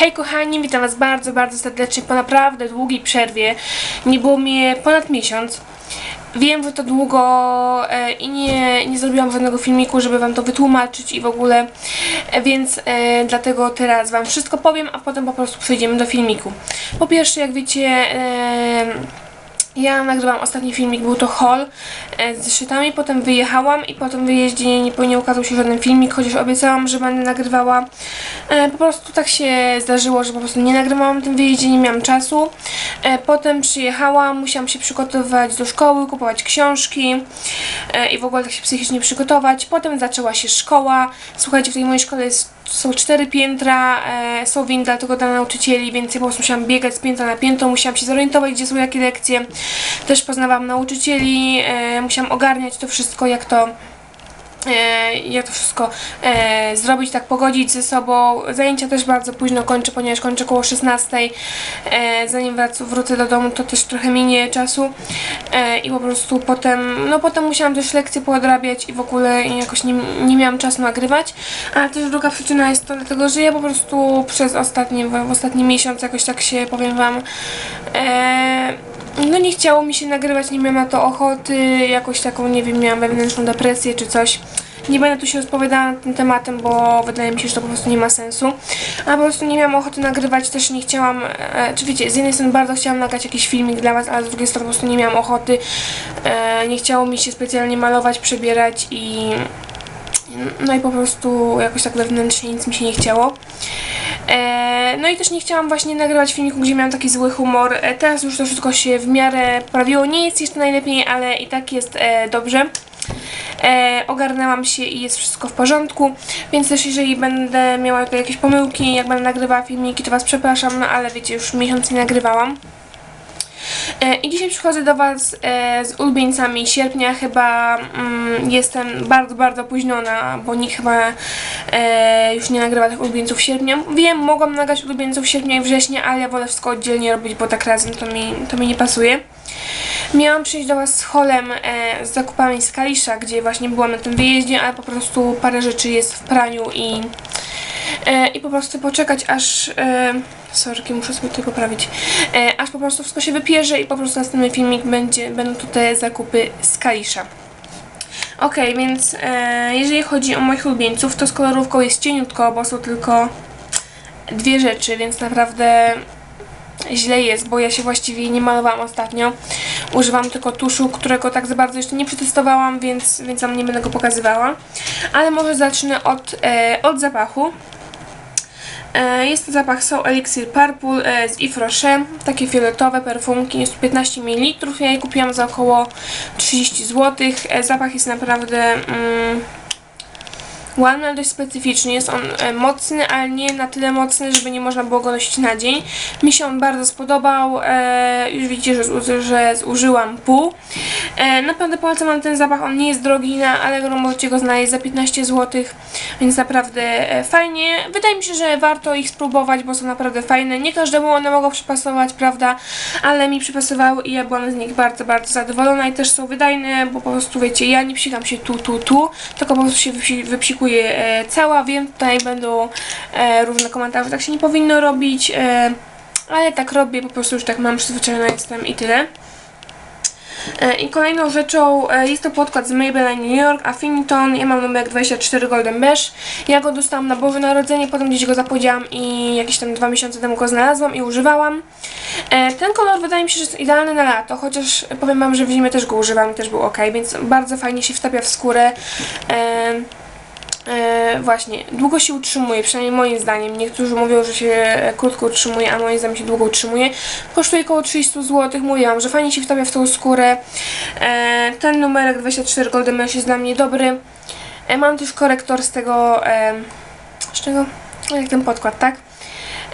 Hej kochani, witam was bardzo, bardzo serdecznie po naprawdę długiej przerwie. Nie było mnie ponad miesiąc. Wiem, że to długo e, i nie, nie zrobiłam żadnego filmiku, żeby wam to wytłumaczyć i w ogóle, e, więc e, dlatego teraz wam wszystko powiem, a potem po prostu przejdziemy do filmiku. Po pierwsze, jak wiecie, e, ja nagrywałam ostatni filmik, był to haul e, z zeszytami, potem wyjechałam i po tym wyjeździe nie, nie ukazał się żaden filmik, chociaż obiecałam, że będę nagrywała. E, po prostu tak się zdarzyło, że po prostu nie nagrywałam tym wyjeździe, nie miałam czasu. E, potem przyjechałam, musiałam się przygotowywać do szkoły, kupować książki i w ogóle tak się psychicznie przygotować. Potem zaczęła się szkoła. Słuchajcie, w tej mojej szkole jest są cztery piętra, e, są windy dla tylko dla nauczycieli, więc ja po prostu musiałam biegać z piętra na piętro, musiałam się zorientować, gdzie są jakie lekcje. Też poznawałam nauczycieli, e, musiałam ogarniać to wszystko, jak to jak to wszystko e, zrobić, tak pogodzić ze sobą. Zajęcia też bardzo późno kończę, ponieważ kończę około 16. E, zanim wrócę do domu, to też trochę minie czasu e, i po prostu potem, no potem musiałam też lekcje poodrabiać i w ogóle jakoś nie, nie miałam czasu nagrywać. A też druga przyczyna jest to dlatego, że ja po prostu przez ostatni, w, ostatni miesiąc jakoś tak się, powiem wam, e, no nie chciało mi się nagrywać, nie miałam na to ochoty, jakoś taką, nie wiem, miałam wewnętrzną depresję czy coś. Nie będę tu się rozpowiadała nad tym tematem, bo wydaje mi się, że to po prostu nie ma sensu. A po prostu nie miałam ochoty nagrywać, też nie chciałam, e, czy wiecie, z jednej strony bardzo chciałam nagrać jakiś filmik dla Was, ale z drugiej strony po prostu nie miałam ochoty. E, nie chciało mi się specjalnie malować, przebierać i no i po prostu jakoś tak wewnętrznie nic mi się nie chciało. E, no i też nie chciałam właśnie nagrywać filmiku, gdzie miałam taki zły humor. E, teraz już to wszystko się w miarę poprawiło. Nie jest jeszcze najlepiej, ale i tak jest e, dobrze. E, ogarnęłam się i jest wszystko w porządku, więc też jeżeli będę miała jakieś pomyłki, jak będę nagrywała filmiki, to Was przepraszam, no ale wiecie, już miesiąc nie nagrywałam. E, I dzisiaj przychodzę do Was e, z ulubieńcami sierpnia. Chyba mm, jestem bardzo, bardzo opóźniona, bo nikt chyba e, już nie nagrywa tych ulubieńców sierpnia. Wiem, mogłam nagrać ulubieńców sierpnia i września, ale ja wolę wszystko oddzielnie robić, bo tak razem to mi, to mi nie pasuje. Miałam przyjść do Was z holem e, z zakupami z Kalisza, gdzie właśnie byłam na tym wyjeździe, ale po prostu parę rzeczy jest w praniu i e, i po prostu poczekać aż e, muszę sobie to poprawić e, aż po prostu wszystko się wypierze i po prostu następny filmik będzie, będą tutaj zakupy z Kalisza ok, więc e, jeżeli chodzi o moich ulubieńców to z kolorówką jest cieniutko, bo są tylko dwie rzeczy, więc naprawdę źle jest, bo ja się właściwie nie malowałam ostatnio. Używam tylko tuszu, którego tak za bardzo jeszcze nie przetestowałam, więc, więc Wam nie będę go pokazywała. Ale może zacznę od, e, od zapachu. E, jest to zapach So Elixir Purple e, z Yves Rocher, takie fioletowe perfumki, jest tu 15 ml, ja je kupiłam za około 30 zł. E, zapach jest naprawdę... Mm, ładny, dość specyficzny. Jest on e, mocny, ale nie na tyle mocny, żeby nie można było go nosić na dzień. Mi się on bardzo spodobał. E, już widzicie, że, że zużyłam pół. E, naprawdę polecam wam ten zapach. On nie jest drogi, na Allegro możecie go znaleźć za 15 zł, więc naprawdę fajnie. Wydaje mi się, że warto ich spróbować, bo są naprawdę fajne. Nie każdemu one mogą przypasować, prawda? Ale mi przypasowały i ja byłam z nich bardzo, bardzo zadowolona i też są wydajne, bo po prostu wiecie, ja nie psikam się tu, tu, tu, tylko po prostu się wypsi- wypsikuję e, cała. Wiem, tutaj będą e, różne komentarze, tak się nie powinno robić, e, ale tak robię, po prostu już tak mam, przyzwyczajona jestem i tyle. I kolejną rzeczą jest to podkład z Maybelline New York Affiniton. Ja mam numer 24 Golden Beige. Ja go dostałam na Boże Narodzenie, potem gdzieś go zapowiedziałam i jakieś tam dwa miesiące temu go znalazłam i używałam. Ten kolor wydaje mi się, że jest idealny na lato, chociaż powiem Wam, że w zimie też go używam i też był ok, więc bardzo fajnie się wtapia w skórę. E, właśnie, długo się utrzymuje, przynajmniej moim zdaniem. Niektórzy mówią, że się e, krótko utrzymuje, a moim zdaniem się długo utrzymuje. Kosztuje około 300 zł. Mówiłam, że fajnie się wtapia w tą skórę. E, ten numerek 24 Golden Mesh jest dla mnie dobry. E, mam też korektor z tego, e, z czego? No, Jak ten podkład, tak?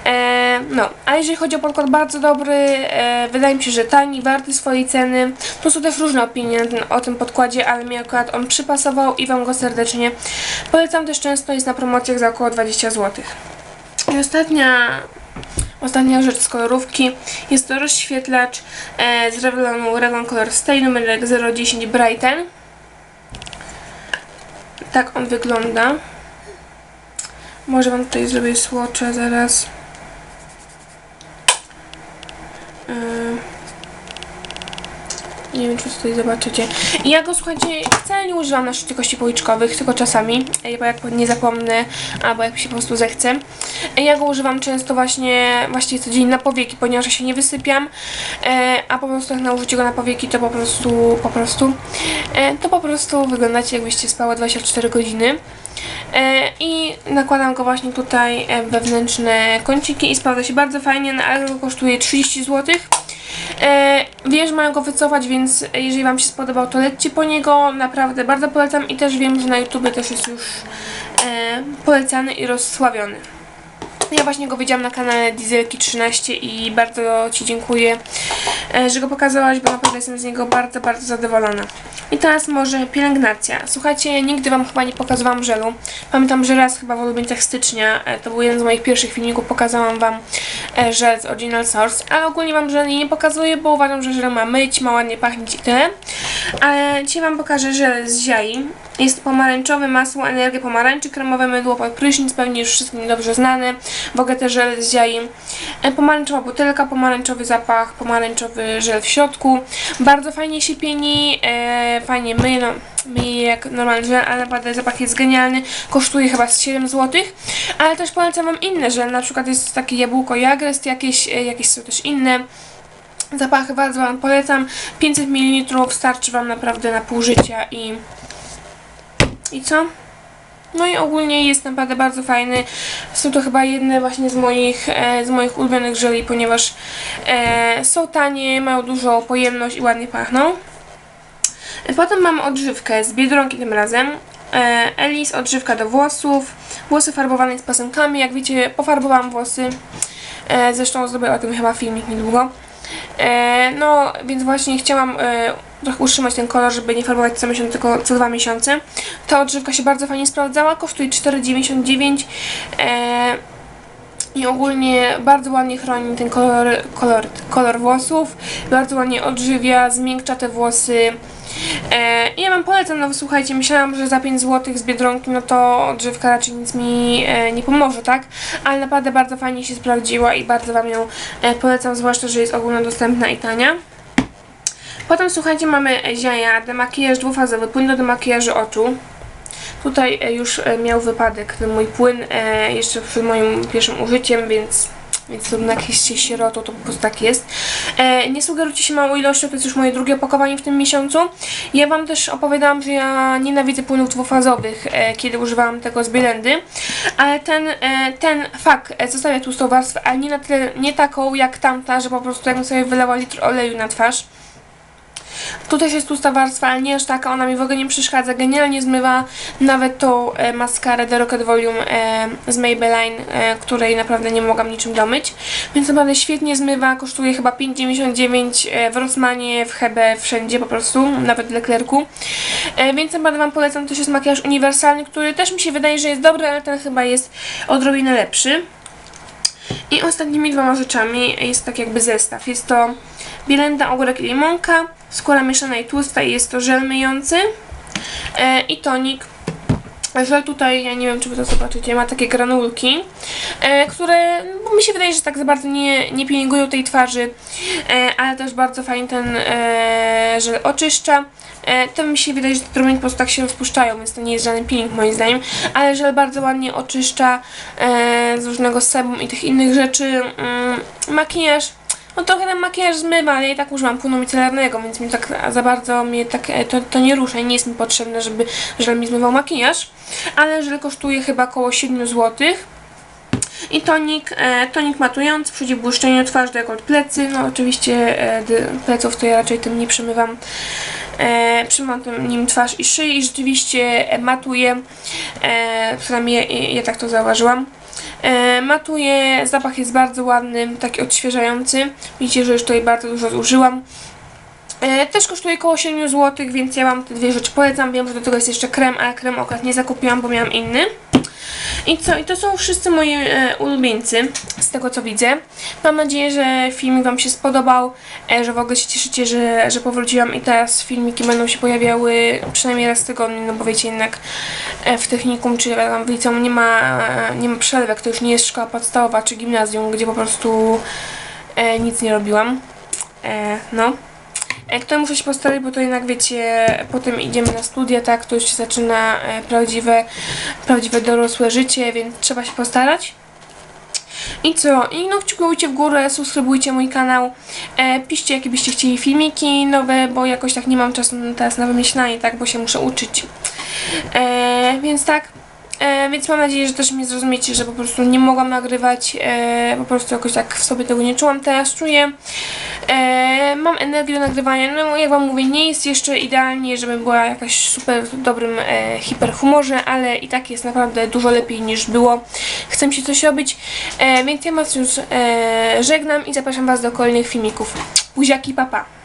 E, no, a jeżeli chodzi o podkład, bardzo dobry, e, wydaje mi się, że tani, warty swojej ceny. Tu są też różne opinie o tym podkładzie, ale mi akurat on przypasował i Wam go serdecznie polecam. Też często jest na promocjach za około 20 zł. I ostatnia, ostatnia rzecz z kolorówki jest to rozświetlacz e, z Revlonu Revlon Color Stay numerek 010 Brighten. Tak on wygląda. Może Wam tutaj zrobię słocze zaraz. Nie wiem, czy tutaj zobaczycie. I ja go, słuchajcie, wcale nie używam na sztywkości policzkowych, tylko czasami, e, bo jak nie zapomnę, albo jak się po prostu zechce. E, Ja go używam często właśnie, właściwie codziennie na powieki, ponieważ ja się nie wysypiam, e, a po prostu jak nałożycie go na powieki, to po prostu, po prostu, to po prostu wyglądacie jakbyście spały 24 godziny. I nakładam go właśnie tutaj wewnętrzne kąciki i sprawdza się bardzo fajnie, na Allegro kosztuje 30 zł. Wiem, że mają go wycofać, więc jeżeli Wam się spodobał, to lećcie po niego. Naprawdę bardzo polecam i też wiem, że na YouTube też jest już e, polecany i rozsławiony. Ja właśnie go widziałam na kanale Dieselki 13 i bardzo Ci dziękuję, e, że go pokazałaś, bo naprawdę jestem z niego bardzo, bardzo zadowolona. I teraz może pielęgnacja. Słuchajcie, nigdy Wam chyba nie pokazywałam żelu. Pamiętam, że raz chyba w ulubieńcach stycznia, e, to był jeden z moich pierwszych filmików, pokazałam Wam e, żel z Original Source, ale ogólnie Wam żeli nie pokazuję, bo uważam, że żel ma myć, ma ładnie pachnieć i tyle. Ale dzisiaj Wam pokażę żel z ziai. Jest pomarańczowe masło, energię pomarańczy, kremowe mydło pod prysznic, pewnie już wszystkim dobrze znane. W ogóle też żel z ziai. E, Pomarańczowa butelka, pomarańczowy zapach, pomarańczowy żel w środku. Bardzo fajnie się pieni, e, fajnie myje, no, myje jak normalny żel, ale naprawdę zapach jest genialny. Kosztuje chyba z 7 zł. Ale też polecam Wam inne żel, na przykład jest takie jabłko jagrest, jakieś, e, jakieś są też inne. Zapachy bardzo Wam polecam. 500 ml starczy Wam naprawdę na pół życia i... I co? No i ogólnie jest naprawdę bardzo fajny. Są to chyba jedne właśnie z moich, e, z moich ulubionych żeli, ponieważ e, są tanie, mają dużą pojemność i ładnie pachną. Potem mam odżywkę z Biedronki tym razem. E, Elis, odżywka do włosów. Włosy farbowane z pasemkami. Jak wiecie, pofarbowałam włosy. E, zresztą zrobię o tym chyba filmik niedługo. E, no, więc właśnie chciałam e, trochę utrzymać ten kolor, żeby nie farbować co miesiąc, tylko co dwa miesiące. Ta odżywka się bardzo fajnie sprawdzała, kosztuje 4,99 e, i ogólnie bardzo ładnie chroni ten kolor, kolor, kolor włosów, bardzo ładnie odżywia, zmiękcza te włosy. E, ja Wam polecam, no słuchajcie, myślałam, że za 5 zł z Biedronki, no to odżywka raczej nic mi e, nie pomoże, tak? Ale naprawdę bardzo fajnie się sprawdziła i bardzo Wam ją e, polecam, zwłaszcza, że jest ogólnodostępna i tania. Potem słuchajcie, mamy ziaja, demakijaż dwufazowy, płyn do demakijażu oczu. Tutaj e, już e, miał wypadek ten mój płyn e, jeszcze przed moim pierwszym użyciem, więc więc trudno jakieś się sierotą, to po prostu tak jest. E, nie sugerujcie się małą ilością, to jest już moje drugie opakowanie w tym miesiącu. Ja Wam też opowiadałam, że ja nienawidzę płynów dwufazowych, e, kiedy używałam tego z Bielendy, ale ten, e, ten fakt e, zostawia tłustą warstwę, ale nie na tyle, nie taką jak tamta, że po prostu jakbym sobie wylała litr oleju na twarz. Tutaj jest tłusta warstwa, ale nie aż taka, ona mi w ogóle nie przeszkadza. Genialnie zmywa nawet tą e, maskarę The Rocket Volume e, z Maybelline, e, której naprawdę nie mogłam niczym domyć. Więc naprawdę świetnie zmywa, kosztuje chyba 5,99 e, w Rossmanie, w Hebe, wszędzie po prostu, nawet w Leclercu. E, więc naprawdę Wam polecam, to jest makijaż uniwersalny, który też mi się wydaje, że jest dobry, ale ten chyba jest odrobinę lepszy. I ostatnimi dwoma rzeczami jest tak jakby zestaw. Jest to bielenda, ogórek i limonka, skóra mieszana i tłusta i jest to żel myjący e, i tonik. Żel tutaj, ja nie wiem czy wy to zobaczycie, ma takie granulki, e, które mi się wydaje, że tak za bardzo nie, nie pielęgnują tej twarzy, e, ale też bardzo fajnie ten e, żel oczyszcza. E, to mi się wydaje, że te drobinki po prostu tak się rozpuszczają, więc to nie jest żaden peeling moim zdaniem, ale żel bardzo ładnie oczyszcza e, z różnego sebum i tych innych rzeczy. Mm, makijaż no trochę ten makijaż zmywa, ale ja i tak używam płynu micelarnego, więc mi tak za bardzo mnie tak, e, to, to nie rusza i nie jest mi potrzebne, żeby żel mi zmywał makijaż. Ale żel kosztuje chyba około 7 zł. I tonik, e, tonik matujący, przeciw błyszczeniu twarz, dekolt plecy. No oczywiście e, pleców to ja raczej tym nie przemywam. E, przymywam tym nim twarz i szyję i rzeczywiście matuje. E, przynajmniej ja, ja tak to zauważyłam. E, matuje, zapach jest bardzo ładny, taki odświeżający. Widzicie, że już tutaj bardzo dużo zużyłam. E, też kosztuje około 7 zł, więc ja Wam te dwie rzeczy polecam. Wiem, że do tego jest jeszcze krem, ale krem akurat nie zakupiłam, bo miałam inny. I co? I to są wszyscy moi e, ulubieńcy, z tego co widzę. Mam nadzieję, że filmik Wam się spodobał, e, że w ogóle się cieszycie, że, że powróciłam i teraz filmiki będą się pojawiały przynajmniej raz w tygodniu, no bo wiecie jednak e, w technikum czy tam w liceum nie ma, e, nie ma przerwek, to już nie jest szkoła podstawowa czy gimnazjum, gdzie po prostu e, nic nie robiłam. E, no. Tutaj muszę się postarać, bo to jednak wiecie, potem idziemy na studia, tak, to już się zaczyna e, prawdziwe, prawdziwe dorosłe życie, więc trzeba się postarać. I co? I no kciukujcie w górę, subskrybujcie mój kanał, e, piszcie jakie byście chcieli filmiki nowe, bo jakoś tak nie mam czasu teraz na wymyślanie, tak, bo się muszę uczyć. E, więc tak, e, więc mam nadzieję, że też mnie zrozumiecie, że po prostu nie mogłam nagrywać, e, po prostu jakoś tak w sobie tego nie czułam, teraz czuję. E, mam energię do nagrywania, no jak wam mówię, nie jest jeszcze idealnie, żebym była jakaś super dobrym e, hiperhumorze, ale i tak jest naprawdę dużo lepiej niż było. Chcę się coś robić, e, więc ja was już e, żegnam i zapraszam was do kolejnych filmików. Buziaki, papa!